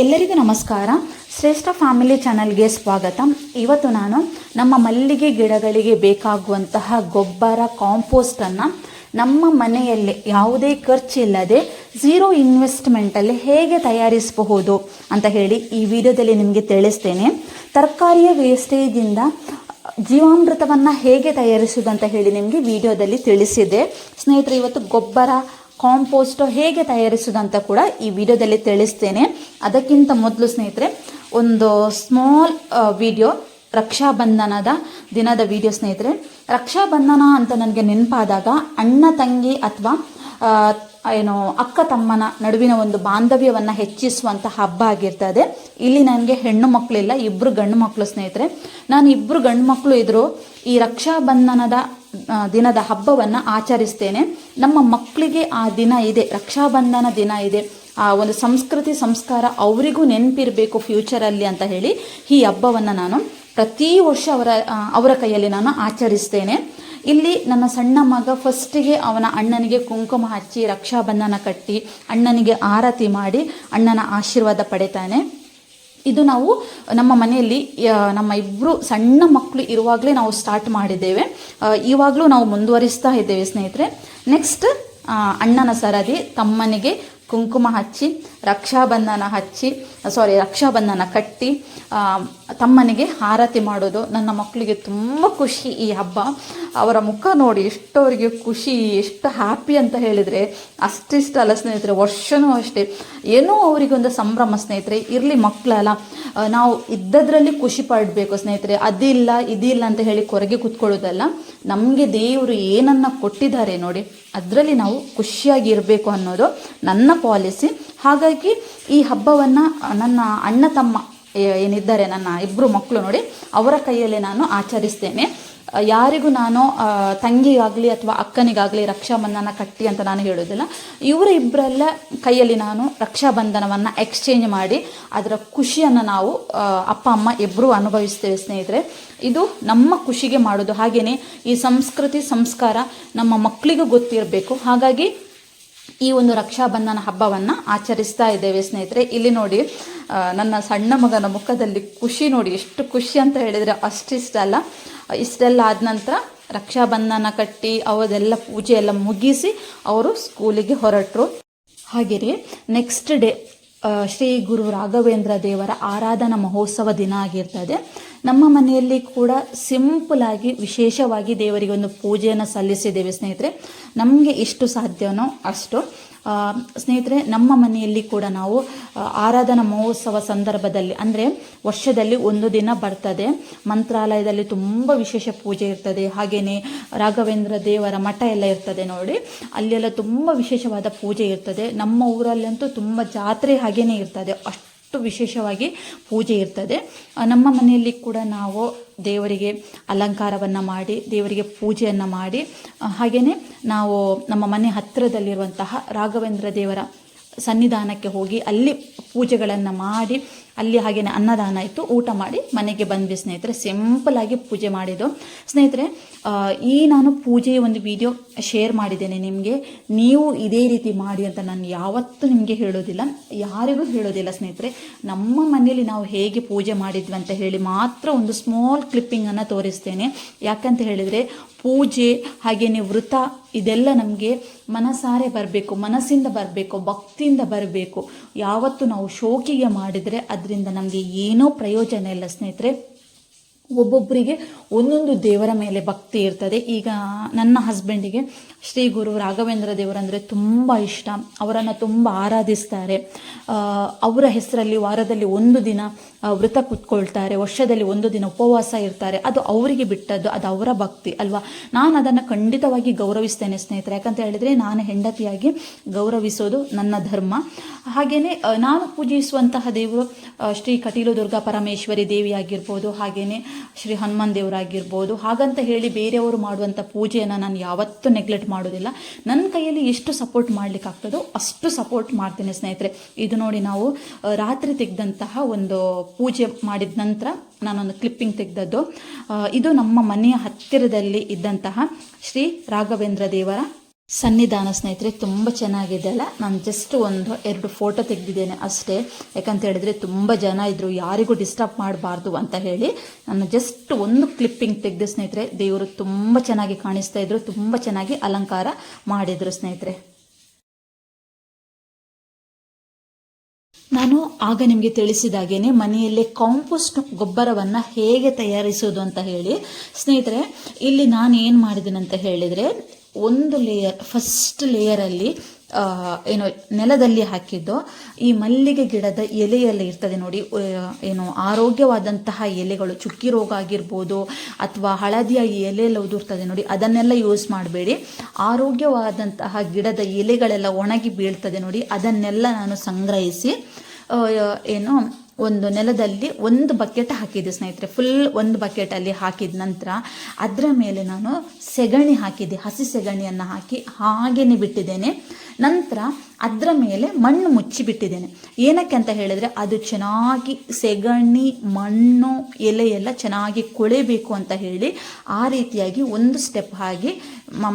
ಎಲ್ಲರಿಗೂ ನಮಸ್ಕಾರ. ಶ್ರೇಷ್ಠ ಫ್ಯಾಮಿಲಿ ಚಾನಲ್ಗೆ ಸ್ವಾಗತ. ಇವತ್ತು ನಾನು ನಮ್ಮ ಮಲ್ಲಿಗೆ ಗಿಡಗಳಿಗೆ ಬೇಕಾಗುವಂತಹ ಗೊಬ್ಬರ ಕಾಂಪೋಸ್ಟನ್ನು ನಮ್ಮ ಮನೆಯಲ್ಲಿ ಯಾವುದೇ ಖರ್ಚಿಲ್ಲದೆ ಝೀರೋ ಇನ್ವೆಸ್ಟ್ಮೆಂಟಲ್ಲಿ ಹೇಗೆ ತಯಾರಿಸಬಹುದು ಅಂತ ಹೇಳಿ ಈ ವಿಡಿಯೋದಲ್ಲಿ ನಿಮಗೆ ತಿಳಿಸ್ತೇನೆ. ತರಕಾರಿಯ ವೇಸ್ಟೇಜಿಂದ ಜೀವಾಮೃತವನ್ನು ಹೇಗೆ ತಯಾರಿಸುವುದು ಅಂತ ಹೇಳಿ ನಿಮಗೆ ವಿಡಿಯೋದಲ್ಲಿ ತಿಳಿಸಿದೆ. ಸ್ನೇಹಿತರೆ, ಇವತ್ತು ಗೊಬ್ಬರ ಕಾಂಪೋಸ್ಟ್ ಹೇಗೆ ತಯಾರಿಸುವುದು ಅಂತ ಕೂಡ ಈ ವಿಡಿಯೋದಲ್ಲಿ ತಿಳಿಸ್ತೇನೆ. ಅದಕ್ಕಿಂತ ಮೊದಲು ಸ್ನೇಹಿತರೆ, ಒಂದು ಸ್ಮಾಲ್ ವಿಡಿಯೋ, ರಕ್ಷಾಬಂಧನದ ದಿನದ ವಿಡಿಯೋ ಸ್ನೇಹಿತರೆ. ರಕ್ಷಾಬಂಧನ ಅಂತ ನನಗೆ ನೆನಪಾದಾಗ ಅಣ್ಣ, ತಂಗಿ ಅಥವಾ ಏನು ಅಕ್ಕ, ತಮ್ಮನ ನಡುವಿನ ಒಂದು ಬಾಂಧವ್ಯವನ್ನು ಹೆಚ್ಚಿಸುವಂಥ ಹಬ್ಬ ಆಗಿರ್ತದೆ. ಇಲ್ಲಿ ನನಗೆ ಹೆಣ್ಣು ಮಕ್ಕಳಿಲ್ಲ ಇಬ್ಬರು ಗಂಡು ಮಕ್ಕಳು ಸ್ನೇಹಿತರೆ. ನಾನು ಇಬ್ಬರು ಗಂಡು ಮಕ್ಕಳು ಇದ್ದರು ಈ ರಕ್ಷಾಬಂಧನದ ದಿನದ ಹಬ್ಬವನ್ನು ಆಚರಿಸ್ತೇನೆ. ನಮ್ಮ ಮಕ್ಕಳಿಗೆ ಆ ದಿನ ಇದೆ, ರಕ್ಷಾಬಂಧನ ದಿನ ಇದೆ. ಆ ಒಂದು ಸಂಸ್ಕೃತಿ ಸಂಸ್ಕಾರ ಅವರಿಗೂ ನೆನಪಿರಬೇಕು ಫ್ಯೂಚರಲ್ಲಿ ಅಂತ ಹೇಳಿ ಈ ಹಬ್ಬವನ್ನು ನಾನು ಪ್ರತಿ ವರ್ಷ ಅವರ ಅವರ ಕೈಯಲ್ಲಿ ನಾನು ಆಚರಿಸ್ತೇನೆ. ಇಲ್ಲಿ ನನ್ನ ಸಣ್ಣ ಮಗ ಫಸ್ಟಿಗೆ ಅವನ ಅಣ್ಣನಿಗೆ ಕುಂಕುಮ ಹಚ್ಚಿ ರಕ್ಷಾಬಂಧನ ಕಟ್ಟಿ ಅಣ್ಣನಿಗೆ ಆರತಿ ಮಾಡಿ ಅಣ್ಣನ ಆಶೀರ್ವಾದ ಪಡಿತಾನೆ. ಇದು ನಾವು ನಮ್ಮ ಮನೆಯಲ್ಲಿ ನಮ್ಮ ಇಬ್ಬರು ಸಣ್ಣ ಮಕ್ಕಳು ಇರುವಾಗಲೇ ನಾವು ಸ್ಟಾರ್ಟ್ ಮಾಡಿದ್ದೇವೆ. ಇವಾಗಲೂ ನಾವು ಮುಂದುವರಿಸ್ತಾ ಇದ್ದೇವೆ ಸ್ನೇಹಿತರೆ. ನೆಕ್ಸ್ಟ್ ಅಣ್ಣನ ಸರದಿ, ತಮ್ಮನಿಗೆ ಕುಂಕುಮ ಹಚ್ಚಿ ರಕ್ಷಾಬಂಧನ ಹಚ್ಚಿ ಸಾರಿ ರಕ್ಷಾಬಂಧನ ಕಟ್ಟಿ ತಮ್ಮನಿಗೆ ಆರತಿ ಮಾಡೋದು ನನ್ನ ಮಕ್ಕಳಿಗೆ ತುಂಬ ಖುಷಿ ಈ ಹಬ್ಬ. ಅವರ ಮುಖ ನೋಡಿ ಎಷ್ಟವರಿಗೆ ಖುಷಿ, ಎಷ್ಟು ಹ್ಯಾಪಿ ಅಂತ ಹೇಳಿದರೆ ಅಷ್ಟಿಷ್ಟ ಅಲ್ಲ ಸ್ನೇಹಿತರೆ ವರ್ಷವೂ ಅಷ್ಟೇ. ಏನೋ ಅವರಿಗೊಂದು ಸಂಭ್ರಮ ಸ್ನೇಹಿತರೆ, ಇರಲಿ ಮಕ್ಕಳಲ್ಲ ನಾವು ಇದ್ದದ್ರಲ್ಲಿ ಖುಷಿ ಪಡಬೇಕು ಸ್ನೇಹಿತರೆ. ಅದಿಲ್ಲ, ಇದಿಲ್ಲ ಅಂತ ಹೇಳಿ ಕೊರಗೆ ಕೂತ್ಕೊಳ್ಳೋದಲ್ಲ. ನಮಗೆ ದೇವರು ಏನನ್ನ ಕೊಟ್ಟಿದ್ದಾರೆ ನೋಡಿ, ಅದರಲ್ಲಿ ನಾವು ಖುಷಿಯಾಗಿ ಇರಬೇಕು ಅನ್ನೋದು ನನ್ನ ಪಾಲಿಸಿ ಹಾಗಾಗಿ ಈ ಹಬ್ಬವನ್ನು ನನ್ನ ಅಣ್ಣ ತಮ್ಮ ಏನಿದ್ದಾರೆ ನನ್ನ ಇಬ್ಬರು ಮಕ್ಕಳು ನೋಡಿ, ಅವರ ಕೈಯಲ್ಲಿ ನಾನು ಆಚರಿಸ್ತೇನೆ. ಯಾರಿಗೂ ನಾನು ತಂಗಿಗಾಗಲಿ ಅಥವಾ ಅಕ್ಕನಿಗಾಗಲಿ ರಕ್ಷಾಬಂಧನ ಕಟ್ಟಿ ಅಂತ ನಾನು ಹೇಳೋದಿಲ್ಲ ಇವರ ಇಬ್ಬರೆಲ್ಲ ಕೈಯಲ್ಲಿ ನಾನು ರಕ್ಷಾಬಂಧನವನ್ನು ಎಕ್ಸ್ಚೇಂಜ್ ಮಾಡಿ, ಅದರ ಖುಷಿಯನ್ನು ನಾವು ಅಪ್ಪ, ಅಮ್ಮ ಇಬ್ಬರೂ ಅನುಭವಿಸ್ತೇವೆ ಸ್ನೇಹಿತರೆ. ಇದು ನಮ್ಮ ಖುಷಿಗೆ ಮಾಡೋದು ಹಾಗೆಯೇ ಈ ಸಂಸ್ಕೃತಿ, ಸಂಸ್ಕಾರ ನಮ್ಮ ಮಕ್ಕಳಿಗೂ ಗೊತ್ತಿರಬೇಕು. ಹಾಗಾಗಿ ಈ ಒಂದು ರಕ್ಷಾಬಂಧನ ಹಬ್ಬವನ್ನು ಆಚರಿಸ್ತಾ ಇದ್ದೇವೆ ಸ್ನೇಹಿತರೆ. ಇಲ್ಲಿ ನೋಡಿ ನನ್ನ ಸಣ್ಣ ಮಗನ ಮುಖದಲ್ಲಿ ಖುಷಿ ನೋಡಿ, ಎಷ್ಟು ಖುಷಿ ಅಂತ ಹೇಳಿದರೆ ಅಷ್ಟಿಷ್ಟ ಅಲ್ಲ. ಇಷ್ಟೆಲ್ಲ ಆದ ನಂತರ ರಕ್ಷಾಬಂಧನ ಕಟ್ಟಿ, ಅವದೆಲ್ಲ ಪೂಜೆ ಎಲ್ಲ ಮುಗಿಸಿ ಅವರು ಸ್ಕೂಲಿಗೆ ಹೊರಟರು. ಹಾಗೆಯೇ ನೆಕ್ಸ್ಟ್ ಡೇ ಶ್ರೀ ಗುರು ರಾಘವೇಂದ್ರ ದೇವರ ಆರಾಧನಾ ಮಹೋತ್ಸವ ದಿನ ಆಗಿರ್ತದೆ. ನಮ್ಮ ಮನೆಯಲ್ಲಿ ಕೂಡ ಸಿಂಪಲ್ ಆಗಿ ವಿಶೇಷವಾಗಿ ದೇವರಿಗೆ ಒಂದು ಪೂಜೆಯನ್ನು ಸಲ್ಲಿಸಿದ್ದೇವೆ ಸ್ನೇಹಿತರೆ. ನಮಗೆ ಎಷ್ಟು ಸಾಧ್ಯವೋ ಅಷ್ಟು. ಸ್ನೇಹಿತರೆ, ನಮ್ಮ ಮನೆಯಲ್ಲಿ ಕೂಡ ನಾವು ಆರಾಧನಾ ಮಹೋತ್ಸವ ಸಂದರ್ಭದಲ್ಲಿ, ಅಂದರೆ ವರ್ಷದಲ್ಲಿ ಒಂದು ದಿನ ಬರ್ತದೆ. ಮಂತ್ರಾಲಯದಲ್ಲಿ ತುಂಬ ವಿಶೇಷ ಪೂಜೆ ಇರ್ತದೆ. ಹಾಗೆಯೇ ರಾಘವೇಂದ್ರ ದೇವರ ಮಠ ಎಲ್ಲ ಇರ್ತದೆ ನೋಡಿ. ಅಲ್ಲೆಲ್ಲ ತುಂಬ ವಿಶೇಷವಾದ ಪೂಜೆ ಇರ್ತದೆ. ನಮ್ಮ ಊರಲ್ಲಂತೂ ತುಂಬ ಜಾತ್ರೆ ಹಾಗೇನೇ ಇರ್ತದೆ. ಅಷ್ಟು ವಿಶೇಷವಾಗಿ ಪೂಜೆ ಇರ್ತದೆ. ನಮ್ಮ ಮನೆಯಲ್ಲಿ ಕೂಡ ನಾವು ದೇವರಿಗೆ ಅಲಂಕಾರವನ್ನು ಮಾಡಿ, ದೇವರಿಗೆ ಪೂಜೆಯನ್ನು ಮಾಡಿ ಹಾಗೆಯೇ ನಾವು ನಮ್ಮ ಮನೆ ಹತ್ತಿರದಲ್ಲಿರುವಂತಹ ರಾಘವೇಂದ್ರ ದೇವರ ಸನ್ನಿಧಾನಕ್ಕೆ ಹೋಗಿ ಅಲ್ಲಿ ಪೂಜೆಗಳನ್ನು ಮಾಡಿ, ಅಲ್ಲಿ ಹಾಗೆಯೇ ಅನ್ನದಾನ ಇತ್ತು ಊಟ ಮಾಡಿ ಮನೆಗೆ ಬಂದ್ವಿ ಸ್ನೇಹಿತರೆ. ಸಿಂಪಲ್ ಆಗಿ ಪೂಜೆ ಮಾಡಿದ್ದು. ಸ್ನೇಹಿತರೆ ಈ ನಾನು ಪೂಜೆಯ ಒಂದು ವಿಡಿಯೋ ಶೇರ್ ಮಾಡಿದ್ದೇನೆ ನಿಮಗೆ. ನೀವು ಇದೇ ರೀತಿ ಮಾಡಿ ಅಂತ ನಾನು ಯಾವತ್ತೂ ನಿಮಗೆ ಹೇಳೋದಿಲ್ಲ. ಯಾರಿಗೂ ಹೇಳೋದಿಲ್ಲ ಸ್ನೇಹಿತರೆ. ನಮ್ಮ ಮನೆಯಲ್ಲಿ ನಾವು ಹೇಗೆ ಪೂಜೆ ಮಾಡಿದ್ವಿ ಅಂತ ಹೇಳಿ ಮಾತ್ರ ಒಂದು ಸ್ಮಾಲ್ ಕ್ಲಿಪ್ಪಿಂಗನ್ನು ತೋರಿಸ್ತೇನೆ. ಯಾಕಂತ ಹೇಳಿದರೆ ಪೂಜೆ ಹಾಗೆಯೇ ವೃತ ಇದೆಲ್ಲ ನಮಗೆ ಮನಸಾರೆ ಬರಬೇಕು, ಮನಸ್ಸಿಂದ ಬರಬೇಕು, ಭಕ್ತಿಯಿಂದ ಬರಬೇಕು. ಯಾವತ್ತು ನಾವು ಶೋಕಿಗೆ ಮಾಡಿದರೆ, ಅದರಿಂದ ನಮಗೆ ಏನೋ ಪ್ರಯೋಜನ ಇಲ್ಲ ಸ್ನೇಹಿತರೆ. ಒಬ್ಬೊಬ್ಬರಿಗೆ ಒಂದೊಂದು ದೇವರ ಮೇಲೆ ಭಕ್ತಿ ಇರ್ತದೆ. ಈಗ ನನ್ನ ಹಸ್ಬೆಂಡಿಗೆ ಶ್ರೀ ಗುರು ರಾಘವೇಂದ್ರ ದೇವರಂದರೆ ತುಂಬ ಇಷ್ಟ. ಅವರನ್ನು ತುಂಬ ಆರಾಧಿಸ್ತಾರೆ. ಅವರ ಹೆಸರಲ್ಲಿ ವಾರದಲ್ಲಿ ಒಂದು ದಿನ ವೃತ ಕೂತ್ಕೊಳ್ತಾರೆ. ವರ್ಷದಲ್ಲಿ ಒಂದು ದಿನ ಉಪವಾಸ ಇರ್ತಾರೆ. ಅದು ಅವರಿಗೆ ಬಿಟ್ಟದ್ದು, ಅದು ಅವರ ಭಕ್ತಿ ಅಲ್ವಾ? ನಾನು ಅದನ್ನು ಖಂಡಿತವಾಗಿ ಗೌರವಿಸ್ತೇನೆ ಸ್ನೇಹಿತರೆ. ಯಾಕಂತ ಹೇಳಿದರೆ ನಾನು ಹೆಂಡತಿಯಾಗಿ ಗೌರವಿಸೋದು ನನ್ನ ಧರ್ಮ. ಹಾಗೆಯೇ ನಾನು ಪೂಜಿಸುವಂತಹ ದೇವರು ಶ್ರೀ ಕಟೀಲು ದುರ್ಗಾ ಪರಮೇಶ್ವರಿ ದೇವಿ ಆಗಿರ್ಬೋದು ಹಾಗೆಯೇ ಶ್ರೀ ಹನುಮಾನ್ ದೇವರಾಗಿರ್ಬೋದು. ಹಾಗಂತ ಹೇಳಿ ಬೇರೆಯವರು ಮಾಡುವಂಥ ಪೂಜೆಯನ್ನು ನಾನು ಯಾವತ್ತೂ ನೆಗ್ಲೆಕ್ಟ್ ಮಾಡೋದಿಲ್ಲ. ನನ್ನ ಕೈಯಲ್ಲಿ ಎಷ್ಟು ಸಪೋರ್ಟ್ ಮಾಡಲಿಕ್ಕಾಗ್ತದೋ ಅಷ್ಟು ಸಪೋರ್ಟ್ ಮಾಡ್ತೇನೆ ಸ್ನೇಹಿತರೆ. ಇದು ನೋಡಿ ನಾವು ರಾತ್ರಿ ತೆಗೆದಂತಹ ಒಂದು ಪೂಜೆ ಮಾಡಿದ ನಂತರ ನಾನೊಂದು ಕ್ಲಿಪ್ಪಿಂಗ್ ತೆಗೆದದ್ದು. ಇದು ನಮ್ಮ ಮನೆಯ ಹತ್ತಿರದಲ್ಲಿ ಇದ್ದಂತಹ ಶ್ರೀ ರಾಘವೇಂದ್ರ ದೇವರ ಸನ್ನಿಧಾನ ಸ್ನೇಹಿತರೆ, ತುಂಬ ಚೆನ್ನಾಗಿದೆ ಅಲ್ಲ? ನಾನು ಜಸ್ಟ್ ಒಂದು, ಎರಡು ಫೋಟೋ ತೆಗೆದಿದ್ದೇನೆ ಅಷ್ಟೇ. ಯಾಕಂತ ಹೇಳಿದ್ರೆ ತುಂಬ ಜನ ಇದ್ದರು ಯಾರಿಗೂ ಡಿಸ್ಟರ್ಬ್ ಮಾಡಬಾರ್ದು ಅಂತ ಹೇಳಿ ನಾನು ಜಸ್ಟ್ ಒಂದು ಕ್ಲಿಪ್ಪಿಂಗ್ ತೆಗೆದು ಸ್ನೇಹಿತರೆ, ದೇವರು ತುಂಬ ಚೆನ್ನಾಗಿ ಕಾಣಿಸ್ತಾ ಇದ್ರು, ತುಂಬ ಚೆನ್ನಾಗಿ ಅಲಂಕಾರ ಮಾಡಿದರು ಸ್ನೇಹಿತರೆ. ನಾನು ಆಗ ನಿಮಗೆ ತಿಳಿಸಿದಾಗೇನೆ ಮನೆಯಲ್ಲೇ ಕಾಂಪೋಸ್ಟ್ ಗೊಬ್ಬರವನ್ನು ಹೇಗೆ ತಯಾರಿಸೋದು ಅಂತ ಹೇಳಿ. ಸ್ನೇಹಿತರೆ, ಇಲ್ಲಿ ನಾನು ಏನು ಮಾಡಿದ್ದೀನಿ ಅಂತ ಹೇಳಿದರೆ ಒಂದು ಲೇಯರ್ ಫಸ್ಟ್ ಲೇಯರಲ್ಲಿ ಏನು, ನೆಲದಲ್ಲಿ ಹಾಕಿದ್ದು. ಈ ಮಲ್ಲಿಗೆ ಗಿಡದ ಎಲೆಯಲ್ಲಿ ಇರ್ತದೆ ನೋಡಿ ಏನು, ಆರೋಗ್ಯವಾದಂತಹ ಎಲೆಗಳು, ಚುಕ್ಕಿ ರೋಗ ಆಗಿರ್ಬೋದು, ಅಥವಾ ಹಳದಿಯಾಗಿ ಎಲೆ ಎಲ್ಲ ಉದುರ್ತದೆ ನೋಡಿ, ಅದನ್ನೆಲ್ಲ ಯೂಸ್ ಮಾಡಬೇಡಿ. ಆರೋಗ್ಯವಾದಂತಹ ಗಿಡದ ಎಲೆಗಳೆಲ್ಲ ಒಣಗಿ ಬೀಳ್ತದೆ ನೋಡಿ, ಅದನ್ನೆಲ್ಲ ನಾನು ಸಂಗ್ರಹಿಸಿ ಏನು ಒಂದು ನೆಲದಲ್ಲಿ ಒಂದು ಬಕೆಟ್ ಹಾಕಿದ್ದೆ ಸ್ನೇಹಿತರೆ. ಫುಲ್ ಒಂದು ಬಕೆಟಲ್ಲಿ ಹಾಕಿದ ನಂತರ ಅದರ ಮೇಲೆ ನಾನು ಸೆಗಣಿ ಹಾಕಿದ್ದೆ. ಹಸಿ ಸೆಗಣಿಯನ್ನು ಹಾಕಿ ಹಾಗೇನೆ ಬಿಟ್ಟಿದ್ದೇನೆ. ನಂತರ ಅದರ ಮೇಲೆ ಮಣ್ಣು ಮುಚ್ಚಿಬಿಟ್ಟಿದ್ದೇನೆ. ಏನಕ್ಕೆ ಅಂತ ಹೇಳಿದರೆ ಅದು ಚೆನ್ನಾಗಿ ಸೆಗಣಿ, ಮಣ್ಣು ಎಲೆ ಎಲ್ಲ ಚೆನ್ನಾಗಿ ಕೊಳೆಬೇಕು ಅಂತ ಹೇಳಿ ಆ ರೀತಿಯಾಗಿ ಒಂದು ಸ್ಟೆಪ್ ಹಾಗೆ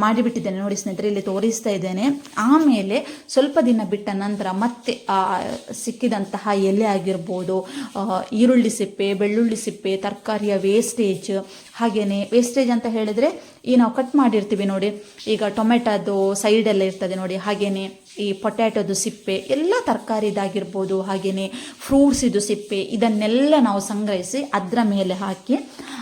ಮಾಡಿಬಿಟ್ಟಿದ್ದೇನೆ. ನೋಡಿ ಸ್ನೇಹಿತರೆ, ಇಲ್ಲಿ ತೋರಿಸ್ತಾ ಇದ್ದೇನೆ. ಆಮೇಲೆ ಸ್ವಲ್ಪ ದಿನ ಬಿಟ್ಟ ನಂತರ ಮತ್ತೆ ಸಿಕ್ಕಿದಂತಹ ಎಲೆ ಆಗಿರ್ಬೋದು ಈರುಳ್ಳಿ ಸಿಪ್ಪೆ, ಬೆಳ್ಳುಳ್ಳಿ ಸಿಪ್ಪೆ, ತರಕಾರಿಯ ವೇಸ್ಟೇಜ್ ಹಾಗೆಯೇ ವೇಸ್ಟೇಜ್ ಅಂತ ಹೇಳಿದರೆ ಈ ನಾವು ಕಟ್ ಮಾಡಿರ್ತೀವಿ ನೋಡಿ. ಈಗ ಟೊಮೆಟೊದು ಸೈಡೆಲ್ಲ ಇರ್ತದೆ ನೋಡಿ. ಹಾಗೆಯೇ ಈ ಪೊಟ್ಯಾಟೊದು ಸಿಪ್ಪೆ, ಎಲ್ಲ ತರಕಾರಿದಾಗಿರ್ಬೋದು ಫ್ರೂಟ್ಸ್ ಇದು ಸಿಪ್ಪೆ, ಇದನ್ನೆಲ್ಲ ನಾವು ಸಂಗ್ರಹಿಸಿ ಅದರ ಮೇಲೆ ಹಾಕಿ,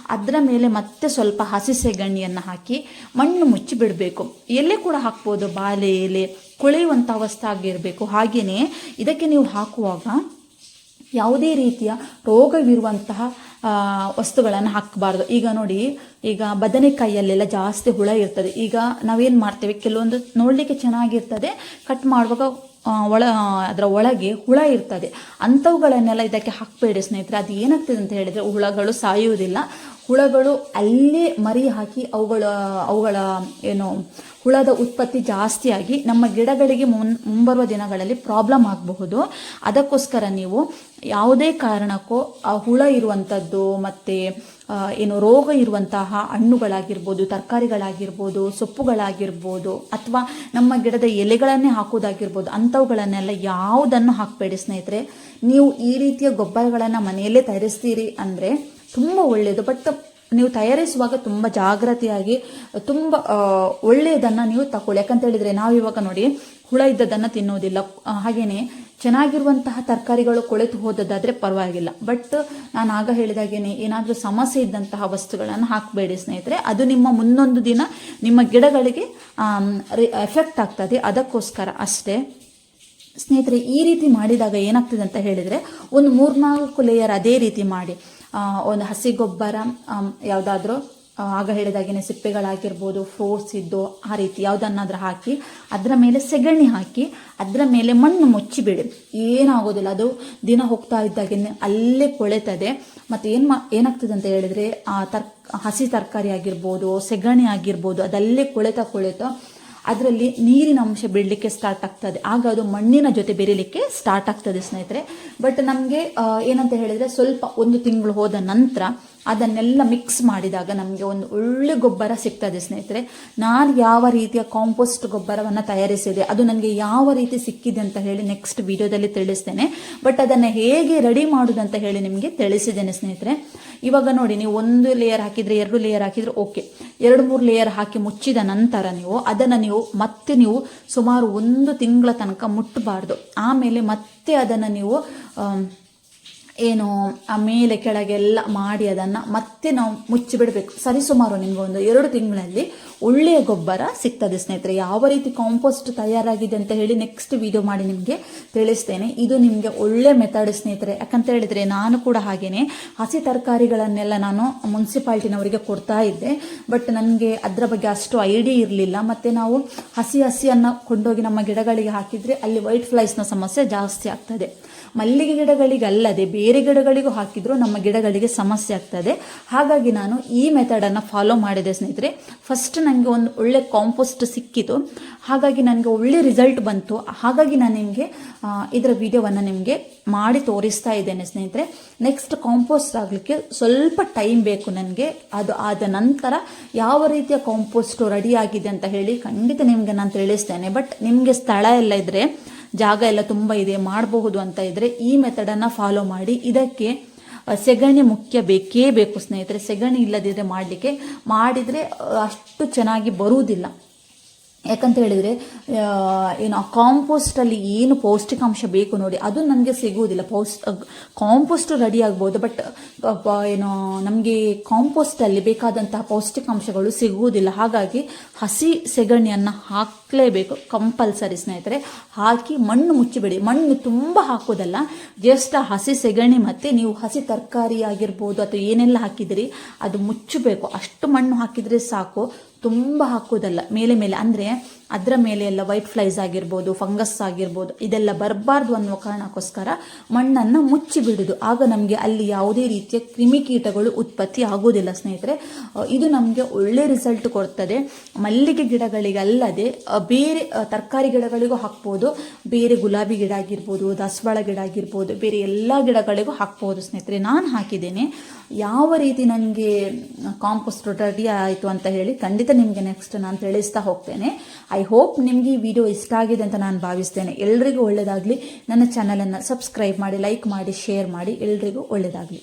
ಅದರ ಮೇಲೆ ಮತ್ತೆ ಸ್ವಲ್ಪ ಹಸಿ ಸೆಗಣಿಯನ್ನು ಹಾಕಿ ಮಣ್ಣು ಮುಚ್ಚಿ ಬಿಡಬೇಕು. ಎಲೆ ಕೂಡ ಹಾಕ್ಬೋದು, ಬಾಳೆ ಎಲೆ ಕೊಳೆಯುವಂಥ ಅವಸ್ಥೆ ಆಗಿರಬೇಕು. ಹಾಗೆಯೇ ಇದಕ್ಕೆ ನೀವು ಹಾಕುವಾಗ ಯಾವುದೇ ರೀತಿಯ ರೋಗವಿರುವಂತಹ ವಸ್ತುಗಳನ್ನು ಹಾಕಬಾರ್ದು. ಈಗ ನೋಡಿ, ಈಗ ಬದನೆಕಾಯಿಯಲ್ಲೆಲ್ಲ ಜಾಸ್ತಿ ಹುಳ ಇರ್ತದೆ. ಈಗ ನಾವೇನು ಮಾಡ್ತೇವೆ? ಕೆಲವೊಂದು ನೋಡಲಿಕ್ಕೆ ಚೆನ್ನಾಗಿರ್ತದೆ. ಕಟ್ ಮಾಡುವಾಗ ಒಳ, ಅದರ ಒಳಗೆ ಹುಳ ಇರ್ತದೆ. ಅಂಥವುಗಳನ್ನೆಲ್ಲ ಇದಕ್ಕೆ ಹಾಕಬೇಡಿ ಸ್ನೇಹಿತರೆ. ಅದು ಏನಾಗ್ತದೆ ಅಂತ ಹೇಳಿದರೆ, ಹುಳಗಳು ಸಾಯುವುದಿಲ್ಲ. ಹುಳಗಳು ಅಲ್ಲೇ ಮರಿ ಹಾಕಿ ಅವುಗಳ ಅವುಗಳ, ಏನು ಹುಳದ ಉತ್ಪತ್ತಿ ಜಾಸ್ತಿಯಾಗಿ ನಮ್ಮ ಗಿಡಗಳಿಗೆ ಮುನ್, ಮುಂಬರುವ ದಿನಗಳಲ್ಲಿ ಪ್ರಾಬ್ಲಮ್ ಆಗಬಹುದು. ಅದಕ್ಕೋಸ್ಕರ ನೀವು ಯಾವುದೇ ಕಾರಣಕ್ಕೂ ಆ ಹುಳ ಇರುವಂಥದ್ದು ಮತ್ತು ಏನು ರೋಗ ಇರುವಂತಹ ಹಣ್ಣುಗಳಾಗಿರ್ಬೋದು, ತರಕಾರಿಗಳಾಗಿರ್ಬೋದು, ಸೊಪ್ಪುಗಳಾಗಿರ್ಬೋದು, ಅಥವಾ ನಮ್ಮ ಗಿಡದ ಎಲೆಗಳನ್ನೇ ಹಾಕೋದಾಗಿರ್ಬೋದು ಅಂಥವುಗಳನ್ನೆಲ್ಲ ಯಾವುದನ್ನು ಹಾಕಬೇಡಿ ಸ್ನೇಹಿತರೆ. ನೀವು ಈ ರೀತಿಯ ಗೊಬ್ಬರಗಳನ್ನು ಮನೆಯಲ್ಲೇ ತಯಾರಿಸ್ತೀರಿ ಅಂದರೆ ತುಂಬ ಒಳ್ಳೆಯದು ಬಟ್ ನೀವು ತಯಾರಿಸುವಾಗ ತುಂಬ ಜಾಗ್ರತೆಯಾಗಿ, ತುಂಬ ಒಳ್ಳೆಯದನ್ನು ನೀವು ತಗೊಳ್ಳಿ ಯಾಕಂತ ಹೇಳಿದರೆ ನಾವಿವಾಗ ನೋಡಿ, ಹುಳ ಇದ್ದದನ್ನು ತಿನ್ನೋದಿಲ್ಲ. ಹಾಗೆಯೇ ಚೆನ್ನಾಗಿರುವಂತಹ ತರಕಾರಿಗಳು ಕೊಳೆತು ಹೋದದ್ದಾದರೆ ಪರವಾಗಿಲ್ಲ. ಬಟ್ ನಾನು ಆಗ ಹೇಳಿದಾಗೇನೆ ಏನಾದರೂ ಸಮಸ್ಯೆ ಇದ್ದಂತಹ ವಸ್ತುಗಳನ್ನು ಹಾಕಬೇಡಿ ಸ್ನೇಹಿತರೆ. ಅದು ನಿಮ್ಮ ಮುಂದೊಂದು ದಿನ ನಿಮ್ಮ ಗಿಡಗಳಿಗೆ ಎಫೆಕ್ಟ್ ಆಗ್ತದೆ. ಅದಕ್ಕೋಸ್ಕರ ಅಷ್ಟೇ. ಸ್ನೇಹಿತರೆ, ಈ ರೀತಿ ಮಾಡಿದಾಗ ಏನಾಗ್ತದೆ ಅಂತ ಹೇಳಿದರೆ, ಒಂದು ಮೂರ್ನಾಲ್ಕು ಲೇಯರ್ ಅದೇ ರೀತಿ ಮಾಡಿ. ಒಂದು ಹಸಿ ಗೊಬ್ಬರ ಯಾವುದಾದ್ರೂ ಆಗ ಹೇಳಿದಾಗೇನೆ ಸಿಪ್ಪೆಗಳಾಗಿರ್ಬೋದು ಫ್ರೂಟ್ಸ್ ಇದ್ದು ಆ ರೀತಿ ಯಾವುದನ್ನಾದ್ರೂ ಹಾಕಿ, ಅದರ ಮೇಲೆ ಸೆಗಣಿ ಹಾಕಿ, ಅದರ ಮೇಲೆ ಮಣ್ಣು ಮುಚ್ಚಿಬಿಡಿ. ಏನಾಗೋದಿಲ್ಲ. ಅದು ದಿನ ಹೋಗ್ತಾ ಇದ್ದಾಗೇನೆ ಅಲ್ಲೇ ಕೊಳೆತದೆ. ಮತ್ತು ಏನು ಮಾ, ಏನಾಗ್ತದೆ ಅಂತ ಹೇಳಿದರೆ, ಆ ತರ್ ಹಸಿ ತರಕಾರಿ ಆಗಿರ್ಬೋದು, ಸೆಗಣಿ ಆಗಿರ್ಬೋದು, ಅದಲ್ಲೇ ಕೊಳೆತ ಕೊಳೆತ ಅದರಲ್ಲಿ ನೀರಿನ ಅಂಶ ಬಿಡಲಿಕ್ಕೆ ಸ್ಟಾರ್ಟ್ ಆಗ್ತದೆ. ಆಗ ಅದು ಮಣ್ಣಿನ ಜೊತೆ ಬೆರೀಲಿಕ್ಕೆ ಸ್ಟಾರ್ಟ್ ಆಗ್ತದೆ ಸ್ನೇಹಿತರೆ. ಬಟ್ ನಮಗೆ ಏನಂತ ಹೇಳಿದರೆ ಸ್ವಲ್ಪ ಒಂದು ತಿಂಗಳು ಹೋದ ನಂತರ ಅದನ್ನೆಲ್ಲ ಮಿಕ್ಸ್ ಮಾಡಿದಾಗ ನಮಗೆ ಒಂದು ಒಳ್ಳೆ ಗೊಬ್ಬರ ಸಿಗ್ತದೆ ಸ್ನೇಹಿತರೆ. ನಾನು ಯಾವ ರೀತಿಯ ಕಾಂಪೋಸ್ಟ್ ಗೊಬ್ಬರವನ್ನು ತಯಾರಿಸಿದೆ, ಅದು ನನಗೆ ಯಾವ ರೀತಿ ಸಿಕ್ಕಿದೆ ಅಂತ ಹೇಳಿ ನೆಕ್ಸ್ಟ್ ವಿಡಿಯೋದಲ್ಲಿ ತಿಳಿಸ್ತೇನೆ. ಬಟ್ ಅದನ್ನು ಹೇಗೆ ರೆಡಿ ಮಾಡೋದು ಅಂತ ಹೇಳಿ ನಿಮಗೆ ತಿಳಿಸಿದ್ದೇನೆ ಸ್ನೇಹಿತರೆ. ಇವಾಗ ನೋಡಿ, ನೀವು ಒಂದು ಲೇಯರ್ ಹಾಕಿದರೆ ಎರಡು ಲೇಯರ್ ಹಾಕಿದರೆ ಓಕೆ ಎರಡು, ಮೂರು ಲೇಯರ್ ಹಾಕಿ ಮುಚ್ಚಿದ ನಂತರ ನೀವು ಅದನ್ನು ನೀವು ಮತ್ತೆ ನೀವು ಸುಮಾರು ಒಂದು ತಿಂಗಳ ತನಕ ಮುಟ್ಟಬಾರ್ದು ಆಮೇಲೆ ಮತ್ತೆ ಅದನ್ನು ನೀವು ಏನು, ಆ ಮೇಲೆ ಕೆಳಗೆಲ್ಲ ಮಾಡಿ ಅದನ್ನು ಮತ್ತೆ ನಾವು ಮುಚ್ಚಿಬಿಡಬೇಕು. ಸರಿಸುಮಾರು ನಿಮಗೆ ಒಂದು ಎರಡು ತಿಂಗಳಲ್ಲಿ ಒಳ್ಳೆಯ ಗೊಬ್ಬರ ಸಿಗ್ತದೆ ಸ್ನೇಹಿತರೆ. ಯಾವ ರೀತಿ ಕಾಂಪೋಸ್ಟ್ ತಯಾರಾಗಿದೆ ಅಂತ ಹೇಳಿ ನೆಕ್ಸ್ಟ್ ವಿಡಿಯೋ ಮಾಡಿ ನಿಮಗೆ ತಿಳಿಸ್ತೇನೆ. ಇದು ನಿಮಗೆ ಒಳ್ಳೆ ಮೆಥಡ್ ಸ್ನೇಹಿತರೆ. ಯಾಕಂತ ಹೇಳಿದರೆ ನಾನು ಕೂಡ ಹಾಗೇನೆ. ಹಸಿ ತರಕಾರಿಗಳನ್ನೆಲ್ಲ ನಾನು ಮುನ್ಸಿಪಾಲ್ಟಿನವರಿಗೆ ಕೊಡ್ತಾ ಇದ್ದೆ. ಬಟ್ ನನಗೆ ಅದರ ಬಗ್ಗೆ ಅಷ್ಟು ಐಡಿಯಾ ಇರಲಿಲ್ಲ. ಮತ್ತು ನಾವು ಹಸಿ ಹಸಿಯನ್ನು ಕೊಂಡೋಗಿ ನಮ್ಮ ಗಿಡಗಳಿಗೆ ಹಾಕಿದರೆ ಅಲ್ಲಿ ವೈಟ್ ಫ್ಲೈಸ್ನ ಸಮಸ್ಯೆ ಜಾಸ್ತಿ ಆಗ್ತದೆ. ಮಲ್ಲಿಗೆ ಗಿಡಗಳಿಗೆ ಅಲ್ಲದೆ ಬೇರೆ ಗಿಡಗಳಿಗೂ ಹಾಕಿದರೂ ನಮ್ಮ ಗಿಡಗಳಿಗೆ ಸಮಸ್ಯೆ ಆಗ್ತದೆ. ಹಾಗಾಗಿ ನಾನು ಈ ಮೆಥಡನ್ನು ಫಾಲೋ ಮಾಡಿದೆ ಸ್ನೇಹಿತರೆ. ಫಸ್ಟ್ ನನಗೆ ಒಂದು ಒಳ್ಳೆ ಕಾಂಪೋಸ್ಟ್ ಸಿಕ್ಕಿತು. ಹಾಗಾಗಿ ನನಗೆ ಒಳ್ಳೆ ರಿಸಲ್ಟ್ ಬಂತು. ಹಾಗಾಗಿ ನಾನು ನಿಮಗೆ ಇದರ ವಿಡಿಯೋವನ್ನು ನಿಮಗೆ ಮಾಡಿ ತೋರಿಸ್ತಾ ಇದ್ದೇನೆ ಸ್ನೇಹಿತರೆ. ನೆಕ್ಸ್ಟ್ ಕಾಂಪೋಸ್ಟ್ ಆಗಲಿಕ್ಕೆ ಸ್ವಲ್ಪ ಟೈಮ್ ಬೇಕು ನನಗೆ. ಅದು ಆದ ನಂತರ ಯಾವ ರೀತಿಯ ಕಾಂಪೋಸ್ಟ್ ರೆಡಿ ಆಗಿದೆ ಅಂತ ಹೇಳಿ ಖಂಡಿತ ನಿಮಗೆ ನಾನು ತಿಳಿಸ್ತೇನೆ. ಬಟ್ ನಿಮಗೆ ಸ್ಥಳ ಎಲ್ಲ ಇದ್ದರೆ ಜಾಗ ಎಲ್ಲ ತುಂಬ ಇದೆ, ಮಾಡಬಹುದು ಅಂತ ಇದ್ದರೆ ಈ ಮೆಥಡನ್ನು ಫಾಲೋ ಮಾಡಿ. ಇದಕ್ಕೆ ಸೆಗಣಿ ಮುಖ್ಯ ಬೇಕೇ ಬೇಕು ಸ್ನೇಹಿತರೆ. ಸೆಗಣಿ ಇಲ್ಲದಿದ್ದರೆ ಮಾಡಲಿಕ್ಕೆ, ಮಾಡಿದರೆ ಅಷ್ಟು ಚೆನ್ನಾಗಿ ಬರುವುದಿಲ್ಲ. ಯಾಕಂತ ಹೇಳಿದರೆ ಏನು, ಆ ಕಾಂಪೋಸ್ಟಲ್ಲಿ ಏನು ಪೌಷ್ಟಿಕಾಂಶ ಬೇಕು ನೋಡಿ, ಅದು ನನಗೆ ಸಿಗುವುದಿಲ್ಲ. ಪೌಸ್ಟ್ ಕಾಂಪೋಸ್ಟ್ ರೆಡಿ ಆಗ್ಬೋದು ಬಟ್ ಏನು, ನಮಗೆ ಕಾಂಪೋಸ್ಟಲ್ಲಿ ಬೇಕಾದಂತಹ ಪೌಷ್ಟಿಕಾಂಶಗಳು ಸಿಗುವುದಿಲ್ಲ. ಹಾಗಾಗಿ ಹಸಿ ಸೆಗಣಿಯನ್ನು ಹಾಕಲೇಬೇಕು ಕಂಪಲ್ಸರಿ ಸ್ನೇಹಿತರೆ. ಹಾಕಿ ಮಣ್ಣು ಮುಚ್ಚಿಬಿಡಿ. ಮಣ್ಣು ತುಂಬ ಹಾಕೋದಲ್ಲ ಜಸ್ಟ್ ಹಸಿ ಸೆಗಣಿ ಮತ್ತು ನೀವು ಹಸಿ ತರಕಾರಿ ಆಗಿರ್ಬೋದು, ಅಥವಾ ಏನೆಲ್ಲ ಹಾಕಿದಿರಿ ಅದು ಮುಚ್ಚಬೇಕು. ಅಷ್ಟು ಮಣ್ಣು ಹಾಕಿದರೆ ಸಾಕು. ತುಂಬ ಹಾಕೋದಲ್ಲ ಮೇಲೆ ಮೇಲೆ. ಅಂದರೆ ಅದರ ಮೇಲೆ ಎಲ್ಲ ವೈಟ್ ಫ್ಲೈಸ್ ಆಗಿರ್ಬೋದು ಫಂಗಸ್ ಆಗಿರ್ಬೋದು, ಇದೆಲ್ಲ ಬರಬಾರ್ದು ಅನ್ನುವ ಕಾರಣಕ್ಕೋಸ್ಕರ ಮಣ್ಣನ್ನು ಮುಚ್ಚಿ ಬಿಡೋದು. ಆಗ ನಮಗೆ ಅಲ್ಲಿ ಯಾವುದೇ ರೀತಿಯ ಕ್ರಿಮಿಕೀಟಗಳು ಉತ್ಪತ್ತಿ ಆಗೋದಿಲ್ಲ ಸ್ನೇಹಿತರೆ. ಇದು ನಮಗೆ ಒಳ್ಳೆ ರಿಸಲ್ಟ್ ಕೊಡ್ತದೆ. ಮಲ್ಲಿಗೆ ಗಿಡಗಳಿಗೆ ಅಲ್ಲದೆ ಬೇರೆ ತರಕಾರಿ ಗಿಡಗಳಿಗೂ ಹಾಕ್ಬೋದು. ಬೇರೆ ಗುಲಾಬಿ ಗಿಡ ಆಗಿರ್ಬೋದು, ದಾಸವಾಳ ಗಿಡ ಆಗಿರ್ಬೋದು, ಬೇರೆ ಎಲ್ಲ ಗಿಡಗಳಿಗೂ ಹಾಕ್ಬೋದು ಸ್ನೇಹಿತರೆ. ನಾನು ಹಾಕಿದ್ದೇನೆ. ಯಾವ ರೀತಿ ನನಗೆ ಕಾಂಪೋಸ್ಟ್ ರೆಡಿ ಆಯಿತು ಅಂತ ಹೇಳಿ ಖಂಡಿತ ನಿಮಗೆ ನೆಕ್ಸ್ಟ್ ನಾನು ತಿಳಿಸ್ತಾ ಹೋಗ್ತೇನೆ. ಐ ಹೋಪ್ ನಿಮಗೆ ಈ ವಿಡಿಯೋ ಇಷ್ಟ ಆಗಿದೆ ಅಂತ ನಾನು ಭಾವಿಸ್ತೇನೆ. ಎಲ್ರಿಗೂ ಒಳ್ಳೆಯದಾಗಲಿ ನನ್ನ ಚಾನಲನ್ನು ಸಬ್ಸ್ಕ್ರೈಬ್ ಮಾಡಿ ಲೈಕ್ ಮಾಡಿ ಶೇರ್ ಮಾಡಿ. ಎಲ್ರಿಗೂ ಒಳ್ಳೆಯದಾಗಲಿ